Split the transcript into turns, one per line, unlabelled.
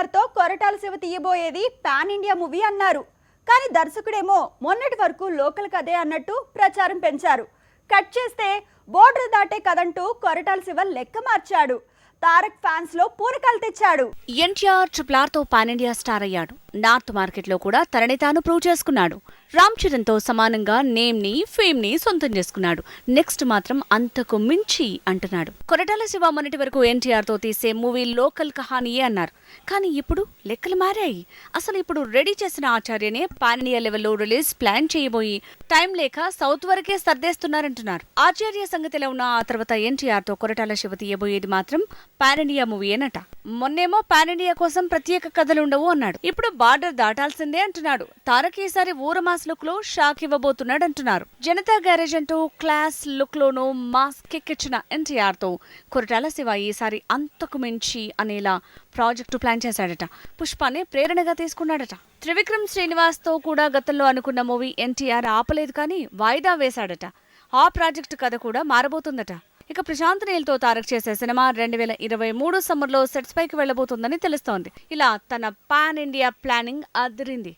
ఎన్టీఆర్తో కొరటాల శివ తీయబోయేది pan India movie అన్నారు. కానీ దర్శకుడేమో మొన్నటి వరకు లోకల్ కథే అన్నట్టు ప్రచారం పెంచారు. కట్ చేస్తే బోర్డర్ దాటే కదంటూ కొరటాల శివ లెక్క మార్చాడు. తారక్ ఫ్యాన్స్లో పూరకాలు తెచ్చాడు.
ఎన్టీఆర్ ట్రిపుల్ ఆర్తో పాన్ ఇండియా స్టార్ అయ్యాడు. నార్త్ మార్కెట్లో కూడా తనని తాను ప్రూవ్ చేసుకున్నాడు. రామ్ చరణ్తో సమానంగా నేమ్ని ఫేమ్ని సొంతం చేసుకున్నాడు. నెక్స్ట్ మాత్రం అంతకు మించి అంటున్నాడు. కొరటాల శివ మొన్నటి వరకు ఎన్టీఆర్తో తీసే మూవీ లోకల్ కహానీయే అన్నారు. కానీ ఇప్పుడు లెక్కలు మారాయి. అసలు ఇప్పుడు రెడీ చేసిన ఆచార్యనే పాన్ ఇండియా లెవెల్లో రిలీజ్ ప్లాన్ చేయబోయి టైం లేక సౌత్ వరకే సర్దేస్తున్నారంటున్నారు. ఆచార్య సంగతిలో ఉన్న ఆ తర్వాత ఎన్టీఆర్తో కొరటాల శివ తీయబోయేది మాత్రం పాన్ ఇండియా మూవీ అనట మొన్నేమో పాన్ ఇండియా కోసం ప్రత్యేక కథలు ఉండవు అన్నాడు. ఇప్పుడు బార్డర్ దాటాల్సిందే అంటున్నాడు. తారక్ ఈసారి ఊరమాస్ లుక్లో షాక్ ఇవ్వబోతున్నాడు అంటున్నారు జనతా గ్యారేజ్ అంటూ క్లాస్ లుక్ లోనూ మాస్ కిక్ ఇచ్చిన ఎన్టీఆర్తో కొరటాల శివ ఈసారి అంతకు మించి అనేలా ప్రాజెక్టు ప్లాన్ చేశాడట. పుష్పానే ప్రేరణగా తీసుకున్నాడట. త్రివిక్రమ్ శ్రీనివాస్తో కూడా గతంలో అనుకున్న మూవీ ఎన్టీఆర్ ఆపలేదు కానీ వాయిదా వేశాడట. ఆ ప్రాజెక్టు కథ కూడా మారబోతుందట. ఇక ప్రశాంత్ నీల్తో తారక్ చేసే సినిమా రెండు వేల ఇరవై మూడు సమ్మర్లో సెట్స్ పైకి వెళ్ళబోతుందని తెలుస్తోంది. ఇలా తన పాన్ ఇండియా ప్లానింగ్ అదిరింది.